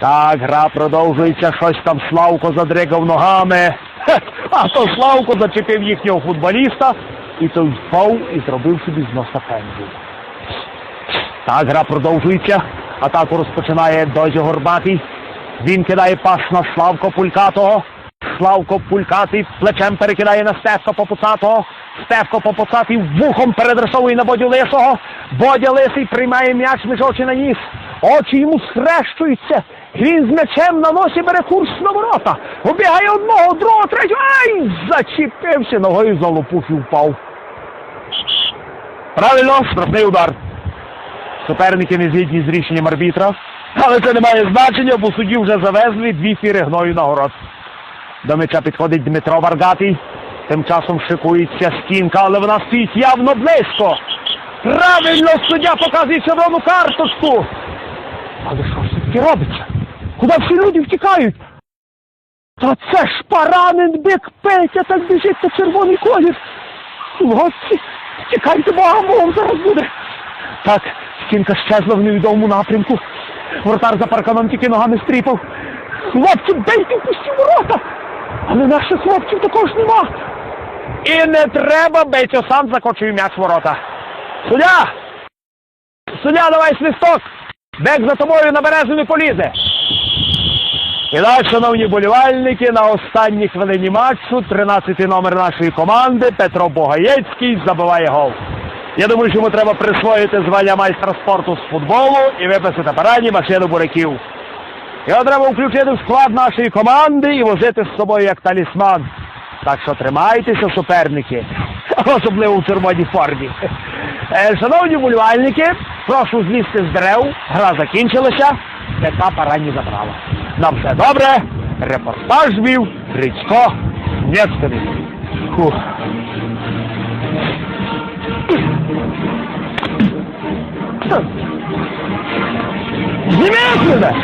Так, гра продовжується, щось там Славко задригав ногами. А то Славко зачепив їхнього футболіста, і той впав і зробив собі з носа пензу. Так, гра продовжується. Атаку розпочинає Дозі Горбатий. Він кидає пас на Славко Пулькатого. Славко Пулькатий плечем перекидає на Стевка Попуцатого. Стевко Попуцатий вухом передресовує на Бодю Лисого. Бодя Лисий приймає м'яч між очі на ніс. Очі йому схрещуються. Він з м'ячем на носі бере курс на ворота. Обігає одного, другого, третього. Ай! Зачепився ногою за лопух і впав. Правильно, штрафний удар. Суперники не згідні з рішенням арбітра. Але це не має значення, бо судді вже завезли дві фіри гною на город. До м'яча підходить Дмитро Варгатий. Тим часом шикується стінка, але вона стоїть явно близько. Правильно суддя показує червону карточку. Але що ж таки робиться? Куди всі люди втікають? Та це ж поранен бик Петя, так біжить на червоний колір. Хлопці, тікайте, бога мов зараз буде. Так, стінка щезла в невідомому напрямку. Вратар за парканом тільки ногами стріпав. Хлопці, бейте в пусті ворота! Але наших хлопців також нема. І не треба, Бейцьо сам закочує м'яч ворота. Суддя! Суддя, давай свисток! Бек за тобою на березу не полізе. І так, шановні болівальники, на останній хвилині матчу 13-й номер нашої команди Петро Богаєцький забиває гол. Я думаю, що йому треба присвоїти звання майстра спорту з футболу і виписати параді машину буряків. Його треба включити в склад нашої команди і возити з собою як талісман. Так що тримайтеся, суперники, особливо в червоній формі. Е, Шановні вболівальники, прошу злізти з дерев. Гра закінчилася. Яка парані забрала. На все добре. Репортаж вів Грицько Нєцький. Фух. Зніміть!